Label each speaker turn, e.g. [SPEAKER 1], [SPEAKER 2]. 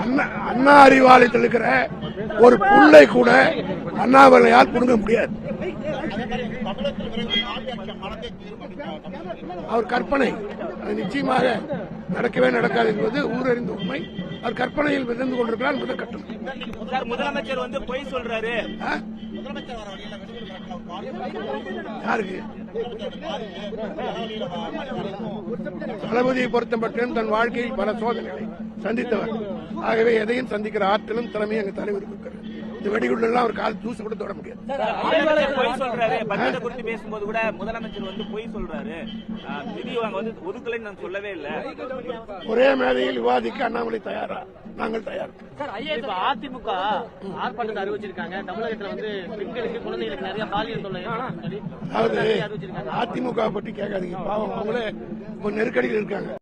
[SPEAKER 1] அண்ணா அண்ணா அறிவாலயத்தில் இருக்கிற ஒரு புல்லை கூட அண்ணாமலையால் புடுங்க முடியாது. அவர் கற்பனை. அது நிச்சயமாக நடக்கவே நடக்காது என்பது ஊரறிந்த உண்மை. அவர் கற்பனையில் விழுந்து கொண்டிருக்கிறார் என்பது கட்டம்.
[SPEAKER 2] சார் முதலமைச்சர் வந்து பொய் சொல்றாரு?
[SPEAKER 1] யாருக்கு? தளபதியை பொறுத்த மட்டும் தன் வாழ்க்கையில் பல சோதனைகளை சந்தித்தவர். ஆகவே எதையும் சந்திக்கிற ஆற்றலும் திறமையும் எங்க தலைவருக்கு இருக்கிறது இந்த வெடிகுள்ளெல்லாம் அவர் கால் தூசு கூட தொட முடியாது.
[SPEAKER 2] குறித்து பேசும்போது கூட முதலமைச்சர் வந்து பொய் சொல்றாரு. ஆஹ், நிதி வந்து ஒதுக்கலைன்னு நான் சொல்லவே இல்லை.
[SPEAKER 1] ஒரே மேடையில் விவாதிக்க அண்ணாமலை தயாரா? நாங்கள் தயார்.
[SPEAKER 3] இப்ப அதிமுக ஆர்ப்பாட்டத்தை அறிவிச்சிருக்காங்க. தமிழகத்துல வந்து பெண்களுக்கு குழந்தைகளுக்கு நிறைய பாலியல் தொல்லை
[SPEAKER 1] அதாவது அதிமுக பற்றி கேட்காதீங்க. பாவம் அவங்களே நெருக்கடியில் இருக்காங்க.